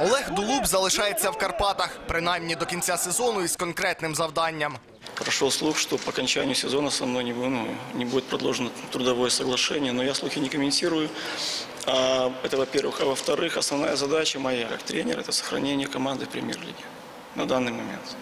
Олег Дулуб залишається в Карпатах, принаймні до кінця сезону із конкретним завданням. Прошел слух, что по окончанию сезона со мной не, бу- ну, не будет продолжено трудовое соглашение, но я слухи не комментирую. А, это во-первых. А во-вторых, основная задача моя как тренера – это сохранение команды в премьер-лиге на данный момент.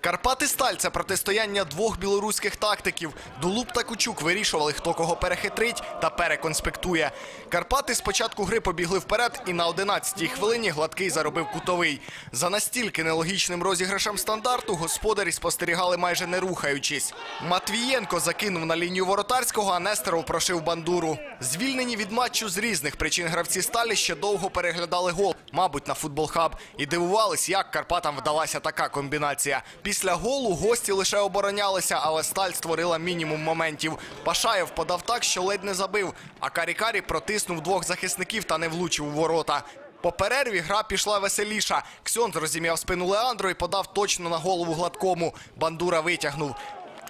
Карпати Сталь це протистояння двох білоруських тактиків. Дулуб та Кучук вирішували, хто кого перехитрить та переконспектує. Карпати з початку гри побігли вперед, і на 11-й хвилині гладкий заробив кутовий. За настільки нелогічним розіграшем стандарту господарі спостерігали майже не рухаючись. Матвієнко закинув на лінію воротарського, а Нестеров прошив бандуру. Звільнені від матчу з різних причин гравці сталі ще довго переглядали гол, мабуть, на футбол-хаб, і дивувались, як Карпатам вдалася така комбінація. Після голу гості лише оборонялися, але сталь створила мінімум моментів. Пашаєв подав так, що ледь не забив, а Карікарі протиснув двох захисників та не влучив у ворота. По перерві гра пішла веселіша. Ксьон розім'яв спину Леандро і подав точно на голову гладкому. Бандура витягнув.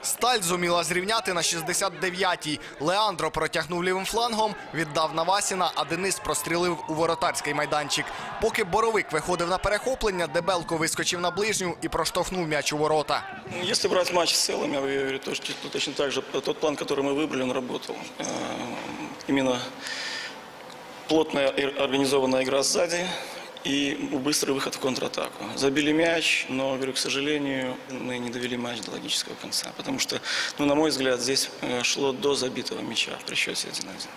Сталь зуміла зрівняти на 69-й. Леандро протягнув лівим флангом, віддав на Васіна, а Денис прострілив у воротарський майданчик. Поки Боровик виходив на перехоплення, Дебелко вискочив на ближню і проштовхнув м'яч у ворота. Ну, Если брать матч в целом, я говорю, то, что то точно так же тот план, который мы выбрали, он работал. Э, Именно плотная и организованная игра сзади и быстрый выход в контратаку. Забили мяч, но, говорю, к сожалению, мы не довели матч до логического конца. Потому что, ну, на мой взгляд, здесь э, шло до забитого мяча при счете 1-1.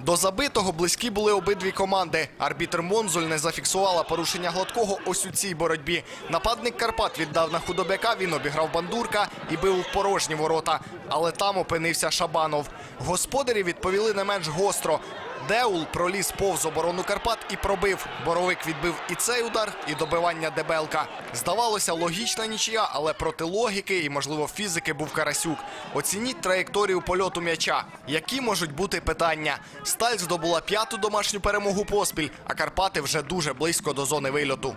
До забитого близькі були обидві команди. Арбітр Монзуль не зафіксувала порушення гладкого ось у цій боротьбі. Нападник Карпат віддав на худобяка, він обіграв бандурка і бив у порожні ворота. Але там опинився Шабанов. Господарі відповіли не менш гостро. Деул проліз повз оборону Карпат і пробив. Боровик відбив і цей удар, і добивання Дебелка. Здавалося, логічна нічия, але проти логіки і, можливо, фізики був Карасюк. Оцініть траєкторію польоту м'яча. Які можуть бути питання? Сталь здобула п'яту домашню перемогу поспіль, а Карпати вже дуже близько до зони вильоту.